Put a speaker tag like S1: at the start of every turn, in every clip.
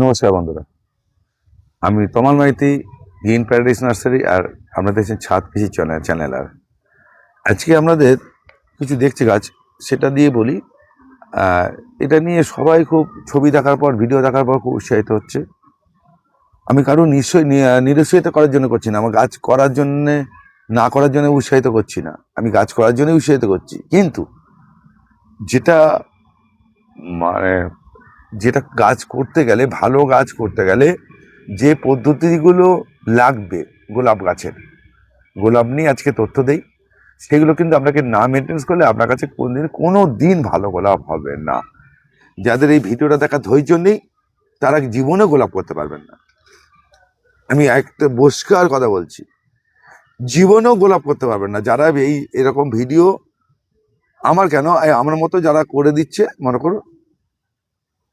S1: নমস্কার বন্ধুরা। আমি Tamal Maiti, green paradise nursery আর আপনারা দেখছেন ছাদ কৃষি চ্যানেল চ্যানেল আর। আজকে আপনাদের কিছু দেখছি গাছ, সেটা দিয়ে বলি এটা নিয়ে সবাই খুব ছবি দেখার পর, ভিডিও দেখার পর খুব উৎসাহিত হচ্ছে। আমি কারও নিশ্চয় নিরুৎসাহিত করার জন্য করছি না, আমার গাছ করার জন্যে, না করার জন্য উৎসাহিত করছি না। আমি গাছ করার জন্য উৎসাহিত করছি। কিন্তু যেটা মানে যেটা গাছ করতে গেলে, ভালো গাছ করতে গেলে যে পদ্ধতিগুলো লাগবে গোলাপ গাছের, গোলাপ নিয়ে আজকে তথ্য দেই, সেগুলো কিন্তু আপনাকে না মেনটেন্স করলে আপনার কাছে কোনদিন, কোনো দিন ভালো গোলাপ হবে না। যাদের এই ভিডিওটা দেখা ধৈর্য নেই, তারা জীবনে গোলাপ করতে পারবেন না? আমি একটা বস্কার কথা বলছি, জীবনেও গোলাপ করতে পারবেন না। যারা এই এরকম ভিডিও, আমার কেন আমার মতো যারা করে দিচ্ছে, মনে করো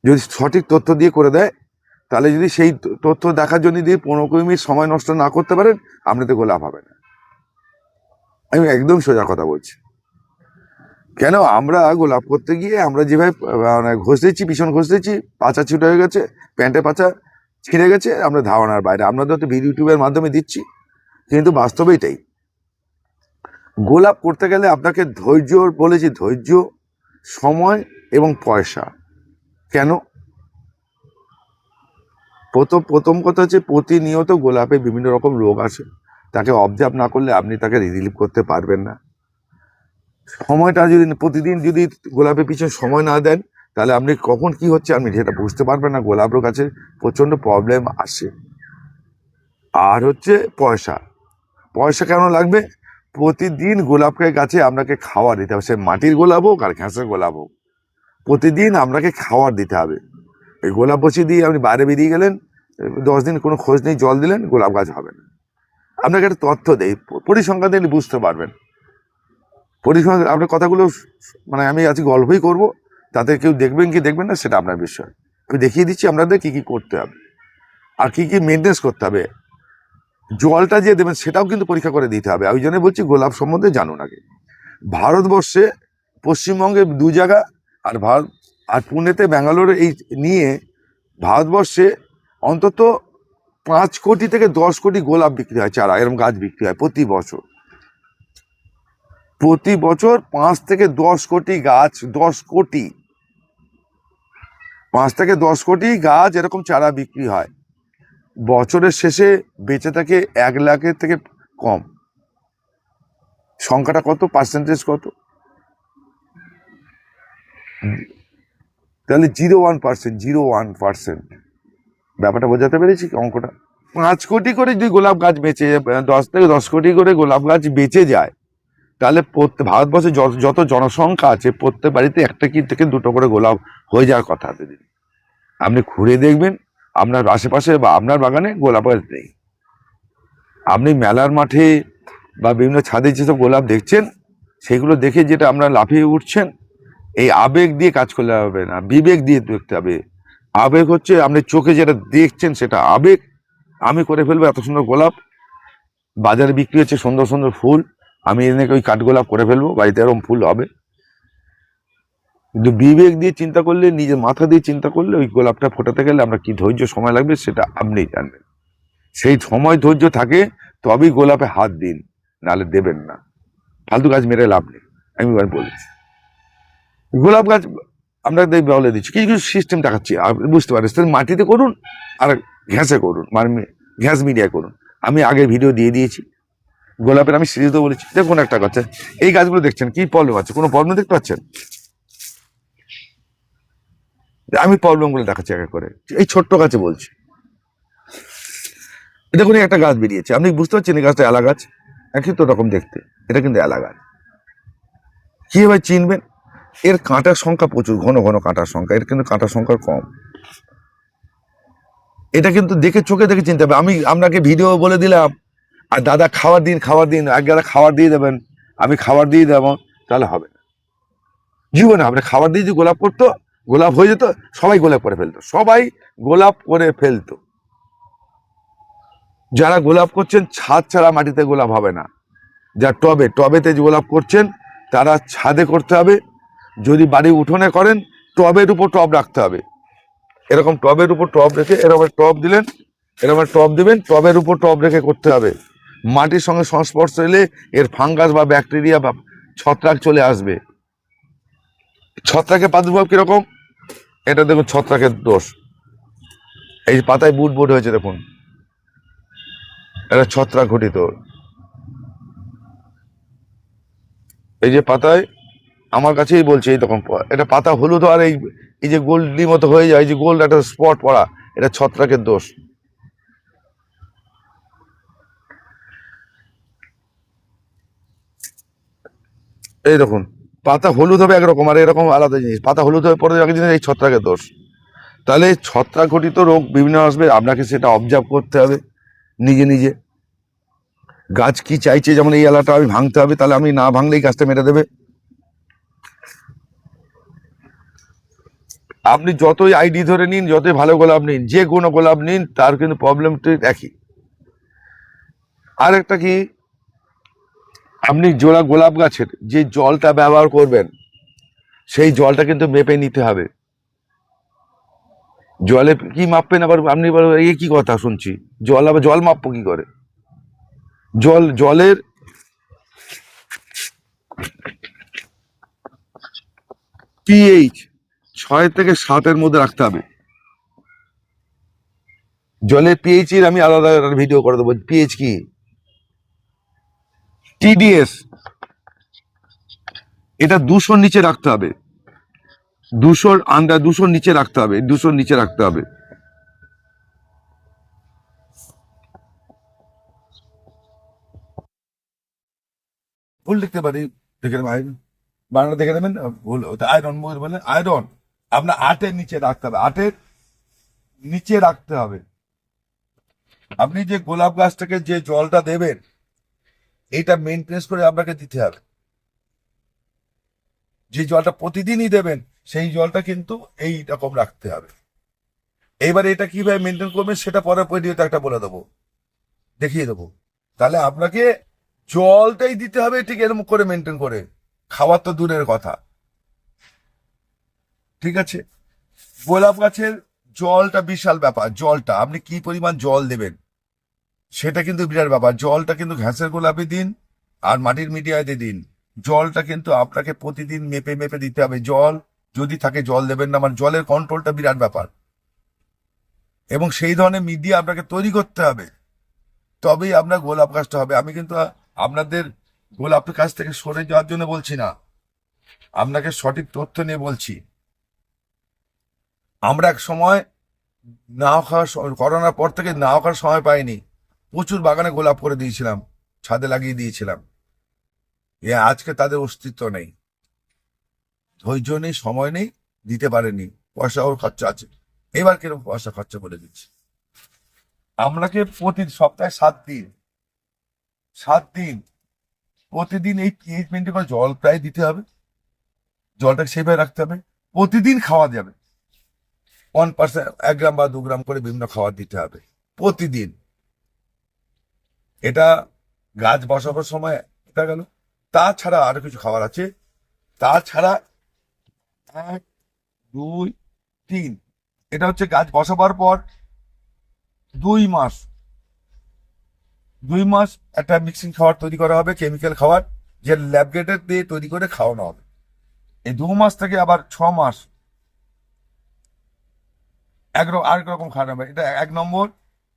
S1: যদি সঠিক তথ্য দিয়ে করে দেয়, তাহলে যদি সেই তথ্য দেখার জন্য দিয়ে পনেরো কুড়ি মিনিট সময় নষ্ট না করতে পারেন আপনাদের গোলাপ হবে না। আমি একদম সোজা কথা বলছি। কেন? আমরা গোলাপ করতে গিয়ে আমরা যেভাবে মানে ঘষে দিচ্ছি ভীষণ ঘষে দিচ্ছি পাচা ছুটে হয়ে গেছে প্যান্টে পাচা ছিঁড়ে গেছে, আমরা ধারণার বাইরে। আমরা তো ভিডিও ইউটিউবের মাধ্যমে দিচ্ছি, কিন্তু বাস্তবে এটাই। গোলাপ করতে গেলে আপনাকে ধৈর্য বলেছি, ধৈর্য, সময় এবং পয়সা। কেন? প্রথম প্রথম কথা হচ্ছে প্রতিনিয়ত গোলাপে বিভিন্ন রকম রোগ আসে। তাকে অবজার্ভ না করলে আপনি তাকে রিলিভ করতে পারবেন না। সময়টা যদি, প্রতিদিন যদি গোলাপের পিছনে সময় না দেন, তাহলে আপনি কখন কি হচ্ছে আপনি সেটা বুঝতে পারবেন না। গোলাপের কাছে প্রচণ্ড প্রবলেম আসে। আর হচ্ছে পয়সা। পয়সা কেন লাগবে? প্রতিদিন গোলাপকে গাছে আপনাকে খাওয়া দিতে হবে। সে মাটির গোলাপ হোক আর ঘাসের গোলাপ হোক। প্রতিদিন আপনাকে খাওয়ার দিতে হবে। এই গোলাপ বসিয়ে দিয়ে আপনি বাইরে বেরিয়ে গেলেন, দশ দিন কোনো খোঁজ নেই, জল দিলেন, গোলাপ গাছ হবে না। আপনাকে একটা তথ্য প- পরিসংখ্যান দিলে বুঝতে পারবেন। পরিসংখ্যান, আপনার কথাগুলো মানে আমি আজকে গল্পই করব, তাতে কেউ দেখবেন কি দেখবেন না, সেটা আপনার বিষয়। আমি দেখিয়ে দিচ্ছি আপনাদের কি কি করতে হবে। আর কি কি মেনটেন্স করতে হবে। জলটা যে দেবেন, সেটাও কিন্তু পরীক্ষা করে দিতে হবে। ওই জন্য বলছি, গোলাপ সম্বন্ধে জানুন আগে। ভারতবর্ষে পশ্চিমবঙ্গে দু জায়গা আর ভারত, আর পুনেতে ব্যাঙ্গালোরে এই নিয়ে ভারতবর্ষে অন্তত পাঁচ কোটি থেকে দশ কোটি গোলাপ বিক্রি হয় চারা এরকম গাছ বিক্রি হয় প্রতি বছর। প্রতি বছর পাঁচ থেকে দশ কোটি গাছ, দশ কোটি, পাঁচ থেকে দশ কোটি গাছ এরকম চারা বিক্রি হয়। বছরের শেষে বেঁচে থাকে এক লাখের থেকে কম। সংখ্যাটা কত? পার্সেন্টেজ কত? তাহলে zero one percent, zero one percent. ব্যাপারটা বোঝাতে পেরেছি অঙ্কটা? পাঁচ কোটি করে যদি গোলাপ গাছ বেঁচে দশ থেকে দশ কোটি করে গোলাপ গাছ বেঁচে যায়, তাহলে প্রত্যেক ভারতবর্ষে যত জনসংখ্যা আছে, প্রত্যেক বাড়িতে একটা কি থেকে দুটো করে গোলাপ হয়ে যাওয়ার কথা দিদি। আপনি ঘুরে দেখবেন, আপনার আশেপাশে বা আপনার বাগানে গোলাপ গাছ নেই। আপনি মেলার মাঠে বা বিভিন্ন ছাদে যেসব গোলাপ দেখছেন, সেগুলো দেখে যেটা আপনারা লাফিয়ে উঠছেন এই আবেগ দিয়ে কাজ করলে হবে না, বিবেক দিয়ে দেখতে হবে আবেগ। হচ্ছে আপনি চোখে যেটা দেখছেন সেটা আবেগ। আমি করে ফেলব এত সুন্দর গোলাপ, বাজারে বিক্রি হচ্ছে সুন্দর সুন্দর ফুল, আমি এনে ওই কাঠগোলাপ করে ফেলব, বাড়িতে এরকম ফুল হবে। কিন্তু বিবেক দিয়ে চিন্তা করলে, নিজের মাথা দিয়ে চিন্তা করলে ওই গোলাপটা ফোটাতে গেলে আমরা কি ধৈর্য সময় লাগবে সেটা আপনিই জানবেন। সেই সময় ধৈর্য থাকে, তবেই গোলাপে হাত দিন, নাহলে দেবেন না। ফালতু গাছ মেরে লাভ নেই, আমি বলছি। গোলাপ গাছ আমরা দেখ- বলে দিচ্ছি। কিছু কিছু সিস্টেম দেখাচ্ছি। বুঝতে পারেন সেটা মাটিতে করুন আর ঘ্যাসে করুন মানে ঘ্যাস মিডিয়া করুন। আমি আগে ভিডিও দিয়ে দিয়েছি। গোলাপের আমি সিরিজও বলেছি। দেখুন একটা কথা এই গাছগুলো দেখছেন, কি প্রবলেম আছে? কোনো প্রবলেম দেখতে পাচ্ছেন? আমি প্রবলেমগুলো দেখাচ্ছি এক করে। এই ছোট্ট গাছে বলছি। দেখুন একটা গাছ বেরিয়েছে। আপনি বুঝতে পারছেন, এই গাছটা এলা গাছ? একই তো রকম দেখতে। এটা কিন্তু এলা গাছ। কীভাবে চিনবেন? এর কাঁটার সংখ্যা প্রচুর, ঘন ঘন কাঁটার সংখ্যা, এর কিন্তু কাঁটার সংখ্যা কম। এটা কিন্তু দেখে চোখে দেখে চিনতে হবে। আমি আপনাকে ভিডিও বলে দিলাম, আর দাদা খাবার দিন খাবার দিন এক গাদা খাবার দিয়ে দেবেন, আমি খাবার দিয়ে দেবো, তাহলে হবে। না জীবনে হবে না। খাবার দিয়ে যদি গোলাপ করতো গোলাপ হয়ে যেত, সবাই গোলাপ করে ফেলতো, সবাই গোলাপ করে ফেলতো। যারা গোলাপ করছেন, ছাদ ছাড়া মাটিতে গোলাপ হবে না। যা টবে, টবেতে যে গোলাপ করছেন, তারা ছাদে করতে হবে যদি বাড়ি উঠোনে করেন, টবের উপর টব রাখতে হবে। এরকম টবের উপর টব রেখে এরকম টব দিলেন, এরকম টব দিবেন, টবের উপর টব রেখে করতে হবে। মাটির সঙ্গে সংস্পর্শ এলে এর ফাঙ্গাস বা ব্যাকটেরিয়া বা ছত্রাক চলে আসবে। ছত্রাকের প্রাদুর্ভাব কীরকম? এটা দেখুন, ছত্রাকের দোষ। এই পাতায় বুট বুট হয়েছে, দেখুন। এটা ছত্রাক ঘটিত। এই যে পাতায় আমার কাছেই বলছে এই তখন এটা পাতা হলুদ আর এই এই যে গোল্ডি মতো হয়ে যায়, এই যে গোল্ড একটা স্পট পড়া, এটা ছত্রাকের দোষ। এই দেখুন, পাতা হলুদ হবে একরকম আর এরকম আলাদা জিনিস। পাতা হলুদ হয়ে পড়ে যাবে জিনিস, এই ছত্রাকের দোষ। তাহলে এই ছত্রাক ঘটিত রোগ বিভিন্ন আসবে, আপনাকে সেটা অবজার্ভ করতে হবে, নিজে নিজে। গাছ কি চাইছে, যেমন এই এলাটা আমি ভাঙতে হবে, তাহলে আমি না ভাঙলেই গাছটা মেরে দেবে। আপনি যতই আইডি ধরে নিন, যতই ভালো গোলাপ নিন, যে কোনো গোলাপ নিন, তার কিন্তু প্রবলেমটি একই। আরেকটা কি? আপনি জোড়া গোলাপ গাছের যে জলটা ব্যবহার করবেন, সেই জলটা কিন্তু মেপে নিতে হবে। জলে কি মাপবেন আবার? আপনি এই কি কথা শুনছি? জল আবার, জল মাপবো কি করে? জল, জলের পিএইচ ছয় থেকে সাতের মধ্যে রাখতে হবে। জলের পিএইচ এর আমি আলাদা ভিডিও করে দেবো। পিএইচ কি? টিডিএস এটা দুশোর নিচে রাখতে হবে। দুশোর আন্ডার দুশোর নিচে রাখতে হবে। দুশোর নিচে রাখতে হবে। ভুল লিখতে পারি। দেখে নেবেন বাংলা দেখে নেবেন, ভুল। আয়রন বলে আয়রন। আপনার আটের নিচে রাখতে হবে। আটের নিচে রাখতে হবে। আপনি যে গোলাপ গাছটাকে যে জলটা দেবেন, এটা মেনটেন্স করে আপনাকে দিতে হবে। যে জলটা প্রতিদিনই দেবেন, সেই জলটা কিন্তু এই রকম রাখতে হবে। এইবার এটা কীভাবে মেনটেন করবেন, সেটা পরে ভিডিওতে একটা বলে দেবো। দেখিয়ে দেবো। তাহলে আপনাকে জলটাই দিতে হবে ঠিক এরকম করে মেনটেন করে। খাওয়ার তো দূরের কথা। ঠিক আছে? গোলাপ গাছের জলটা বিশাল ব্যাপার, জলটা। আপনি কি পরিমাণ জল দেবেন? সেটা কিন্তু বিরাট ব্যাপার। জলটা কিন্তু ঘ্যাসের গোলাপে দিন আর মাটির মিডিয়াতে দিন। জলটা কিন্তু আপনাকে প্রতিদিন মেপে মেপে দিতে হবে। জল যদি থাকে, জল দেবেন না। মানে জলের কন্ট্রোলটা বিরাট ব্যাপার। এবং সেই ধরনের মিডিয়া আপনাকে তৈরি করতে হবে। তবেই আপনার গোলাপ গাছটা হবে। আমি কিন্তু আপনাদের গোলাপের কাছ থেকে সরে যাওয়ার জন্য বলছি না। আপনাকে সঠিক তথ্য নিয়ে বলছি। আমরা এক সময় নাও খাওয়ার করোনার পর থেকে নাও খাওয়ার সময় পাইনি। প্রচুর বাগানে গোলাপ করে দিয়েছিলাম, ছাদে লাগিয়ে দিয়েছিলাম। এ আজকে তাদের অস্তিত্ব নেই। ধৈর্য নেই, সময় নেই, দিতে পারেনি। পয়সা ওর খরচা আছে। এবার কীরকম পয়সা খরচা করে দিচ্ছে? আপনাকে প্রতি সপ্তাহে সাত দিন সাত দিন, প্রতিদিন এই মেনটেন করে জল প্রায় দিতে হবে। জলটাকে সেভাবে রাখতে হবে। প্রতিদিন খাওয়া যাবে। ওয়ান পার্সেন্ট এক গ্রাম বা দু গ্রাম করে বিভিন্ন খাবার দিতে হবে। প্রতিদিন। এটা গাছ বসাবার সময়, এটা গেল তাছাড়া আরও কিছু খাবার আছে। তাছাড়া এক, দুই, তিন। এটা হচ্ছে গাছ বসাবার পর দুই মাস। দুই মাস একটা মিক্সিং খাবার তৈরি করা হবে কেমিক্যাল খাবার, যে ল্যাবগেটের দিয়ে তৈরি করে খাওয়ানো হবে। এই দু মাস থেকে আবার ছ মাস এক র- আরেক রকম খাওয়ানো হবে এটা এক নম্বর,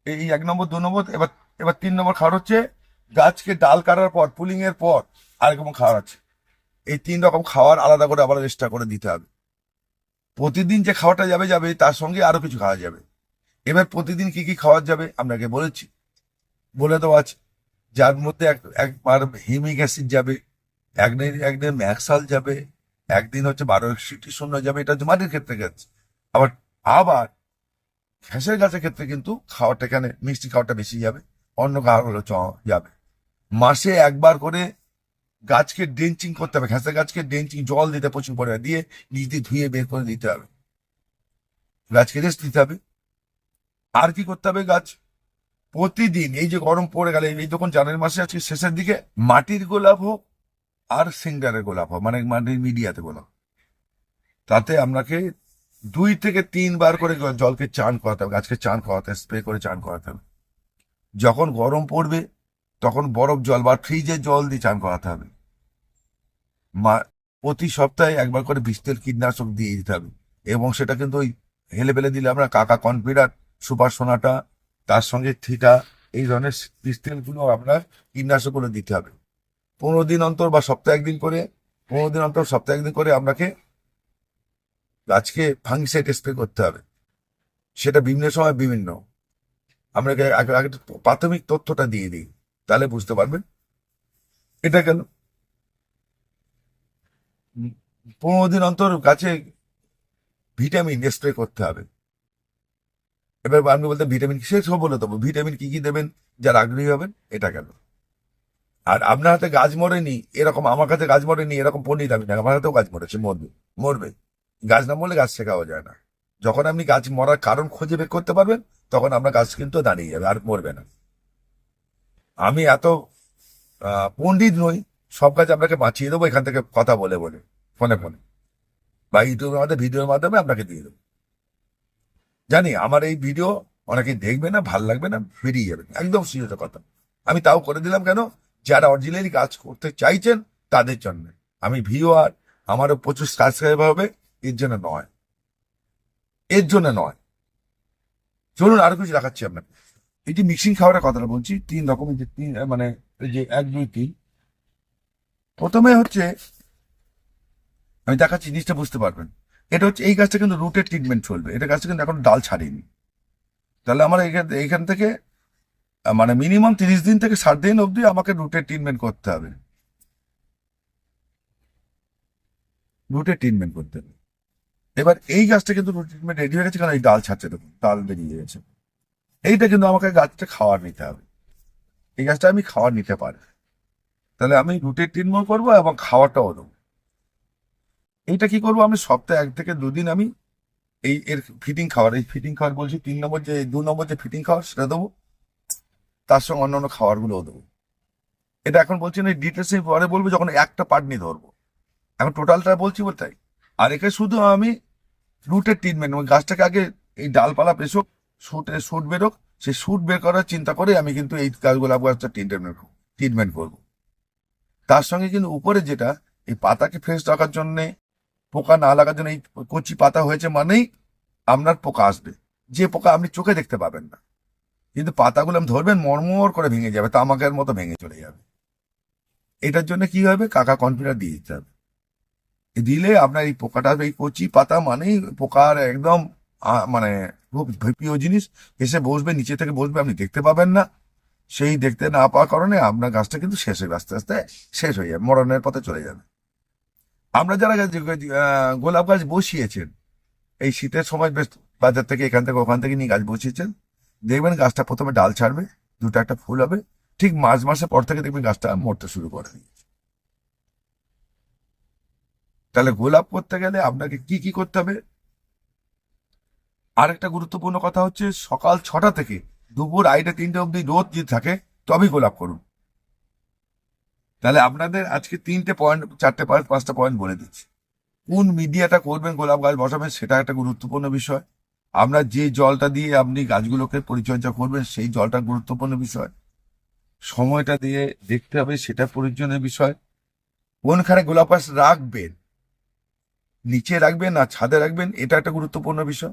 S1: এই এক নম্বর, দু নম্বর, এবার এবার তিন নম্বর খাবার হচ্ছে গাছকে ডাল কাটার পর, পুলিং এর পর আরেক রকম খাবার আছে। এই তিন রকম খাবার আলাদা করে আবার এক্সট্রা করে দিতে হবে। প্রতিদিন যে খাওয়াটা যাবে যাবে, তার সঙ্গে আরও কিছু খাওয়া যাবে। এবার প্রতিদিন কি কি খাওয়া যাবে, আপনাকে বলেছি। বলে দেওয়া আছে। যার মধ্যে এক, একবার হিমিক অ্যাসিড যাবে, একদিন একদিন ম্যাক্সাল যাবে, একদিন হচ্ছে বারো একষট্টি শূন্য যাবে, এটা হচ্ছে মাটির ক্ষেত্রে গেছে। আবার আবার ঘ্যাসের গাছের ক্ষেত্রে কিন্তু খাওয়াটা এখানে মিষ্টি খাওয়াটা বেশি যাবে। অন্য হলো চ যাবে। মাসে একবার করে গাছকে ডেঞ্চিং করতে হবে। ঘ্যাসের গাছকে ডেঞ্চিং জল দিতে প্রচুর পরিমাণে। দিয়ে দিয়ে ধুয়ে বের করে দিতে হবে। গাছকে রেস্ট দিতে হবে। আর কি করতে হবে গাছ? প্রতিদিন এই যে গরম পড়ে গেলে, এই যখন জানুয়ারি মাসে আজকে শেষের দিকে মাটির গোলাপ হোক আর সিঙ্গারের গোলাপ হোক মানে মাটির মিডিয়াতে গোলাপ তাতে আপনাকে দুই থেকে তিনবার করে জলকে চান করাতে হবে, গাছকে চান করাতে হবে, স্প্রে করে চান করাতে হবে। যখন গরম পড়বে, তখন বরফ জল বা ফ্রিজে জল দিয়ে চান করাতে হবে। মা- প্রতি সপ্তাহে একবার করে বিস্তেল কীটনাশক দিয়ে দিতে হবে এবং সেটা কিন্তু ওই হেলে ফেলে দিলে আমরা কাকা কনফিডার, সুপার সোনাটা, তার সঙ্গে থিটা এই ধরনের বিস্তেলগুলো আপনার কীটনাশকগুলো দিতে হবে। পনেরো দিন অন্তর বা সপ্তাহে একদিন করে, পনেরো দিন অন্তর সপ্তাহে একদিন করে আপনাকে গাছকে ফাঙ্গিসাইড স্প্রে করতে হবে। সেটা বিভিন্ন সময় বিভিন্ন। আগে আগে প্রাথমিক তথ্যটা দিয়ে দিই, তাহলে বুঝতে পারবেন। এটা কেন? পনেরো দিন অন্তর গাছে ভিটামিন স্প্রে করতে হবে। এবার আপনি বলতে ভিটামিন সে সব বলে দেবো? ভিটামিন কি কি দেবেন? যারা আগ্রহী হবেন, এটা কেন? আর আপনার হাতে গাছ মরেনি, এরকম আমার কাছে গাছ মরেনি, এরকম পণ্ডিত আমি না আমার হাতেও গাছ মরেছে, মরবে মরবে। গাছ না মরলে গাছ শেখাও যায় না। যখন আপনি গাছ মরার কারণ খুঁজে বের করতে পারবেন, তখন আপনার গাছ কিন্তু দাঁড়িয়ে যাবে আর মরবে না। আমি এত পণ্ডিত নই, সব কাজ আপনাকে বাঁচিয়ে দেবো, এখান থেকে কথা বলে বলে, ফোনে ফোনে। বা ইউটিউবের মাধ্যমে ভিডিওর মাধ্যমে আপনাকে দিয়ে দেবো। জানি, আমার এই ভিডিও অনেকে দেখবে না, ভালো লাগবে না, বেরিয়ে যাবে একদম সিরিয়াস কথা। আমি তাও করে দিলাম কেন? যারা অরিজিনালি কাজ করতে চাইছেন, তাদের জন্য। আমি ভিও আর আমারও প্রচুর সাবস্ক্রাইবার হবে। এর জন্য নয়। এর জন্য নয়। চলুন আরও কিছু দেখাচ্ছি আপনাকে। এই যে মিক্সিং খাবারের কথাটা বলছি। তিন রকমের যে তিন মানে যে এক, দুই, তিন। প্রথমে হচ্ছে, আমি দেখাচ্ছি, জিনিসটা বুঝতে পারবেন। এটা হচ্ছে, এই গাছটা কিন্তু রুটের ট্রিটমেন্ট চলবে। এটা গাছটা কিন্তু এখন ডাল ছাড়িনি। তাহলে আমার এখান এইখান থেকে মানে মিনিমাম তিরিশ দিন থেকে ষাট দিন অবধি আমাকে রুটের ট্রিটমেন্ট করতে হবে। রুটের ট্রিটমেন্ট করতে হবে। এবার এই গাছটা কিন্তু রুট ট্রিটমেন্ট রেডি হয়ে গেছে কারণ এই ডাল ছাড়ছে, দেখুন, ডাল বেরিয়ে গেছে। এইটা কিন্তু আমাকে গাছটা খাওয়ার নিতে হবে। এই গাছটা আমি খাওয়ার নিতে পারি। তাহলে আমি রুটের ট্রিটমেন্ট করব এবং খাওয়াটাও দেবো। এইটা কি করব? আমি সপ্তাহে এক থেকে দুদিন আমি এই এর ফিটিং খাবার এই ফিটিং খাবার বলছি, তিন নম্বর যে, দু নম্বর যে ফিটিং খাবার সেটা দেবো। তার সঙ্গে অন্যান্য খাবারগুলোও দেবো। এটা এখন বলছি না ডিটেলস পরে বলব যখন একটা পার্ট নিয়ে ধরবো। এখন টোটালটা বলছি বলতে আর একে শুধু আমি রুটের ট্রিটমেন্ট ওই গাছটাকে আগে এই ডালপালা পেশোক শুটে শুট বেরোক সেই শুট বের করার চিন্তা করে আমি কিন্তু এই গাছগোলাপ গাছটা ট্রিটমেন্ট ট্রিটমেন্ট করব। তার সঙ্গে কিন্তু উপরে যেটা, এই পাতাকে ফ্রেশ রাখার জন্যে, পোকা না লাগার জন্য এই কচি পাতা হয়েছে মানেই আপনার পোকা আসবে। যে পোকা আপনি চোখে দেখতে পাবেন না। কিন্তু পাতাগুলো আপনি ধরবেন, মরমর করে ভেঙে যাবে, তামাকের মতো ভেঙে চলে যাবে। এটার জন্য কি হবে? কাকা কনফিডার দিয়ে দিতে হবে। দিলে আপনার এই পোকাটা, এই কচি পাতা মানেই পোকার একদম মানে খুব প্রিয় জিনিস। এসে বসবে, নিচে থেকে বসবে, আপনি দেখতে পাবেন না। সেই দেখতে না পাওয়ার কারণে আপনার গাছটা কিন্তু শেষ হয়ে আস্তে আস্তে শেষ হয়ে যাবে, মরণের পথে চলে যাবে। আমরা যারা গোলাপ গাছ বসিয়েছেন, এই শীতের সময় বেশ বাজার থেকে এখান থেকে ওখান থেকে নিয়ে গাছ বসিয়েছেন, দেখবেন গাছটা প্রথমে ডাল ছাড়বে, দুটো একটা ফুল হবে, ঠিক মার্চ মাসের পর থেকে দেখবেন গাছটা মরতে শুরু করে দিয়েছে তাহলে গোলাপ করতে গেলে আপনাকে কি কি করতে হবে? আরেকটা গুরুত্বপূর্ণ কথা হচ্ছে সকাল ছটা থেকে দুপুর আড়াইটা, তিনটে অবধি রোদ যদি থাকে, তবেই গোলাপ করুন। তাহলে আপনাদের আজকে তিনটে পয়েন্ট চারটে পয়েন্ট পাঁচটা পয়েন্ট বলে দিচ্ছি। কোন মিডিয়াটা করবেন গোলাপ গাছ বসাবেন সেটা একটা গুরুত্বপূর্ণ বিষয়। আপনার যে জলটা দিয়ে আপনি গাছগুলোকে পরিচর্যা করবেন, সেই জলটা গুরুত্বপূর্ণ বিষয়। সময়টা দিয়ে দেখতে হবে, সেটা প্রয়োজনের বিষয়। কোনখানে গোলাপ গাছ রাখবেন? নিচে রাখবেন না ছাদে রাখবেন, এটা একটা গুরুত্বপূর্ণ বিষয়।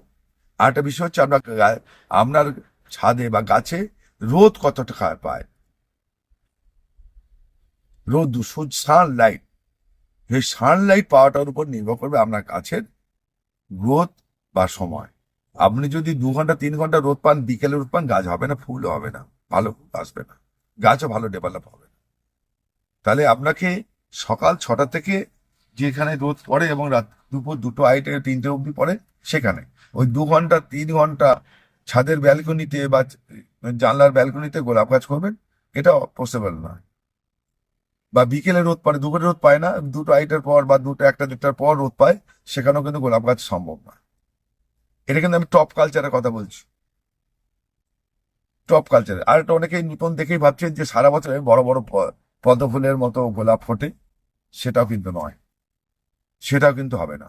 S1: আর একটা বিষয় হচ্ছে আপনার আপনার ছাদে বা গাছে রোদ কতটা খা- পায়। রোদ সানলাইট। এই সানলাইট পাওয়াটার উপর নির্ভর করবে আপনার গাছের গ্রোথ বা সময়। আপনি যদি দু ঘণ্টা, তিন ঘণ্টা রোদ পান, বিকেলে রোদ পান, গাছ হবে না, ফুল হবে না, ভালো আসবে না। গাছও ভালো ডেভেলপ হবে না। তাহলে আপনাকে সকাল ছটা থেকে যেখানে রোদ পড়ে এবং রাত দুপুর দুটো, আড়াইটে, তিনটে অবধি পড়ে, সেখানে। ওই দু ঘণ্টা, তিন ঘণ্টা ছাদের ব্যালকনিতে বা জানলার ব্যালকনিতে গোলাপ গাছ করবেন, এটা পসিবল নয়। বা বিকেলে রোদ পড়ে, দুপুরে রোদ পায় না, দুটো, আড়াইটার পর বা দুটো, একটা, দেড়টার পর রোদ পায়, সেখানেও কিন্তু গোলাপ গাছ সম্ভব না এটা কিন্তু আমি টপ কালচারের কথা বলছি। টপ কালচারে আর একটা অনেকেই নতুন দেখেই ভাবছেন যে সারা বছরে বড় বড় পদ্ম ফুলের মতো গোলাপ ফোটে, সেটাও কিন্তু নয়। সেটাও কিন্তু হবে না।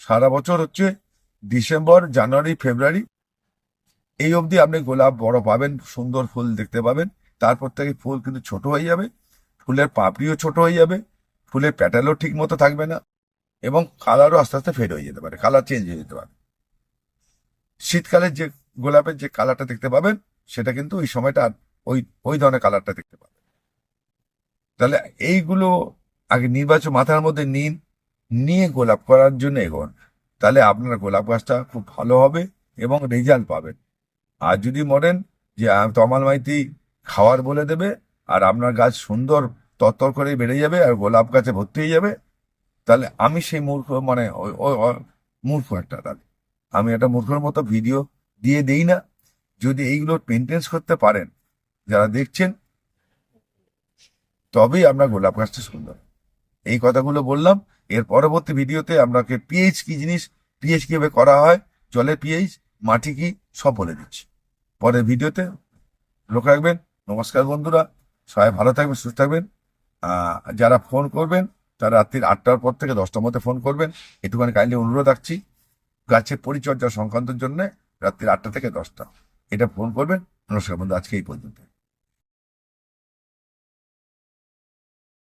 S1: সারা বছর হচ্ছে
S2: ডিসেম্বর, জানুয়ারি, ফেব্রুয়ারি, এই অবধি আপনি গোলাপ বড় পাবেন, সুন্দর ফুল দেখতে পাবেন। তারপর থেকে ফুল কিন্তু ছোট হয়ে যাবে, ফুলের পাপড়িও ছোট হয়ে যাবে, ফুলের প্যাটালও ঠিক মতো থাকবে না এবং কালারও আস্তে আস্তে ফেড হয়ে যেতে পারে, কালার চেঞ্জ হয়ে যেতে পারে। শীতকালে যে গোলাপের যে কালারটা দেখতে পাবেন, সেটা কিন্তু ওই সময়টা ওই ওই ধরনের কালারটা দেখতে পাবেন। তাহলে এইগুলো আগে নির্বাচন মাথার মধ্যে নিন নিয়ে গোলাপ করার জন্য এগোন। তাহলে আপনার গোলাপ গাছটা খুব ভালো হবে এবং রেজাল্ট পাবেন। আর যদি মরেন যে তমাল মাইতি খাওয়ার বলে দেবে আর আপনার গাছ সুন্দর তত্তর করে বেড়ে যাবে আর গোলাপ গাছে ভর্তি হয়ে যাবে, তাহলে আমি সেই মূর্খ মানে মূর্খ একটা তাহলে। আমি একটা মূর্খর মতো ভিডিও দিয়ে দেই না। যদি এইগুলো মেনটেন্স করতে পারেন, যারা দেখছেন, তবেই আপনার গোলাপ গাছটা সুন্দর। এই কথাগুলো বললাম। এর পরবর্তী ভিডিওতে আপনাকে পিএইচ কি জিনিস পিএইচ কীভাবে করা হয় জলের পিএইচ মাটি কি, সব বলে দিচ্ছি। পরের ভিডিওতে লোক রাখবেন। নমস্কার বন্ধুরা, সবাই ভালো থাকবেন, সুস্থ থাকবেন। যারা ফোন করবেন, তারা রাত্রির আটটার পর থেকে দশটার মধ্যে ফোন করবেন। একটুখানি কাইন্ডলি অনুরোধ রাখছি, গাছের পরিচর্যা সংক্রান্তের জন্য রাত্রির আটটা থেকে দশটা। এটা ফোন করবেন। নমস্কার বন্ধু আজকে এই পর্যন্ত